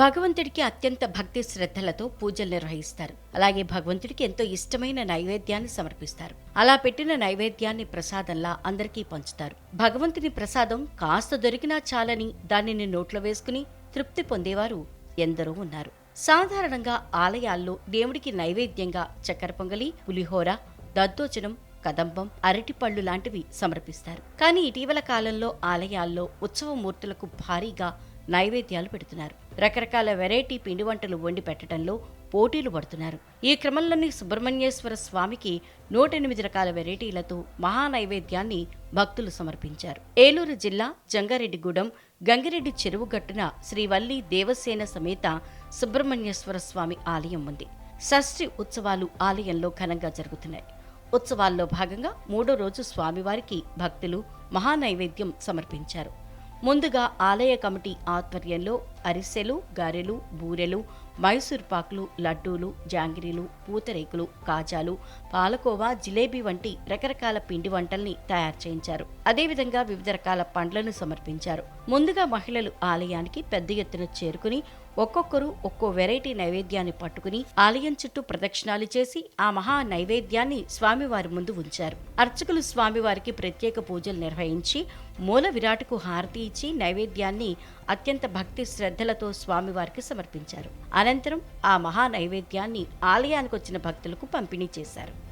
భగవంతుడికి అత్యంత భక్తి శ్రద్ధలతో పూజలు నిర్వహిస్తారు. అలాగే భగవంతుడికి ఎంతో ఇష్టమైన నైవేద్యాన్ని సమర్పిస్తారు. అలా పెట్టిన నైవేద్యాన్ని ప్రసాదంలా అందరికీ పంచుతారు. భగవంతుని ప్రసాదం కాస్త దొరికినా చాలని దానిని నోట్లో వేసుకుని తృప్తి పొందేవారు ఎందరో ఉన్నారు. సాధారణంగా ఆలయాల్లో దేవుడికి నైవేద్యంగా చక్కెర పొంగలి పులిహోర దద్దోజనం కదంబం అరటిపళ్ళు లాంటివి సమర్పిస్తారు. కానీ ఇటీవల కాలంలో ఆలయాల్లో ఉత్సవ మూర్తులకు భారీగా నైవేద్యాలు పెడుతున్నారు. రకరకాల వెరైటీ పిండి వంటలు వండి పెట్టడంలో పోటీలు పడుతున్నారు. ఈ క్రమంలోని సుబ్రహ్మణ్యేశ్వర స్వామికి నూట ఎనిమిది రకాల వెరైటీలతో మహా నైవేద్యాన్ని భక్తులు సమర్పించారు. ఏలూరు జిల్లా జంగారెడ్డిగూడెం గంగిరెడ్డి చెరువు గట్టున శ్రీవల్లి దేవసేన సమేత సుబ్రహ్మణ్యేశ్వర స్వామి ఆలయం ఉంది. షష్ఠి ఉత్సవాలు ఆలయంలో ఘనంగా జరుగుతున్నాయి. ఉత్సవాల్లో భాగంగా మూడో రోజు స్వామివారికి భక్తులు మహానైవేద్యం సమర్పించారు. ముందుగా ఆలయ కమిటీ ఆధ్వర్యంలో అరిసెలు గారెలు బూరెలు మైసూర్ పాకులు లడ్డూలు జాంగిరీలు పూతరేకులు కాజాలు పాలకోవా జిలేబీ వంటి రకరకాల పిండి వంటల్ని తయారు చేయించారు. అదేవిధంగా వివిధ రకాల పండ్లను సమర్పించారు. ముందుగా మహిళలు ఆలయానికి పెద్ద ఎత్తున చేరుకుని ఒక్కొక్కరు ఒక్కో వెరైటీ నైవేద్యాన్ని పట్టుకుని ఆలయం చుట్టూ ప్రదక్షిణాలు చేసి ఆ మహా నైవేద్యాన్ని స్వామివారి ముందు ఉంచారు. అర్చకులు స్వామివారికి ప్రత్యేక పూజలు నిర్వహించి మూల విరాట్కు హారతి ఇచ్చి నైవేద్యాన్ని అత్యంత భక్తి శ్రద్ధ శ్రద్ధలతో స్వామివారికి సమర్పించారు. అనంతరం ఆ మహా నైవేద్యాన్ని ఆలయానికి వచ్చిన భక్తులకు పంపిణీ చేశారు.